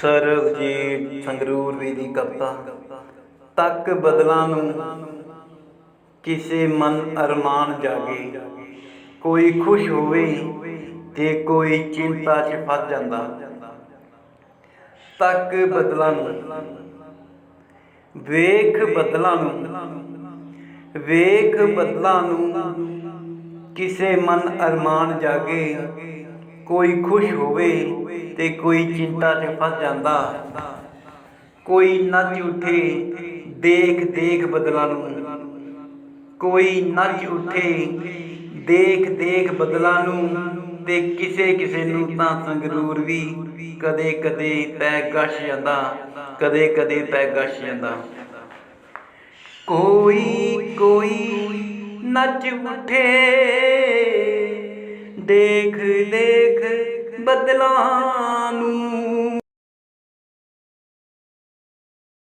ਸਰਬਜੀਤ ਸੰਗਰੂਰ ਵੀ ਦੀ ਕਵਿਤਾ, ਤੱਕ ਬਦਲਾਂ ਨੂੰ ਕਿਸੇ ਮਨ ਅਰਮਾਨ ਜਾਗੇ। ਕੋਈ ਖੁਸ਼ ਹੋਵੇ ਤੇ ਕੋਈ ਚਿੰਤਾ 'ਚ ਫਸ ਜਾਂਦਾ। ਤੱਕ ਬਦਲਾਂ ਨੂੰ ਵੇਖ ਬਦਲਾਂ ਨੂੰ, ਵੇਖ ਬਦਲਾਂ ਨੂੰ ਕਿਸੇ ਮਨ ਅਰਮਾਨ ਜਾਗੇ। ਕੋਈ ਖੁਸ਼ ਹੋਵੇ ਤੇ ਕੋਈ ਚਿੰਤਾ 'ਚ ਫਸ ਜਾਂਦਾ। ਕੋਈ ਨੱਚ ਉਠੇ, ਦੇਖ ਦੇਖ ਬਦਲਾਂ ਨੂੰ। ਕੋਈ ਨੱਚ ਉਠੇ, ਦੇਖ ਦੇਖ ਬਦਲਾਂ ਨੂੰ। ਤੇ ਕਿਸੇ ਕਿਸੇ ਨੂੰ ਤਾਂ ਸੰਗਰੂਰ ਵੀ ਕਦੇ ਕਦੇ ਪੈ ਗਸ਼ ਜਾਂਦਾ। ਕਦੇ ਕਦੇ ਪੈ ਗਸ਼ ਜਾਂਦਾ। ਕੋਈ ਕੋਈ ਨੱਚ ਉਠੇ ਦੇਖ ਦੇਖ ਬਦਲਾਂ ਨੂੰ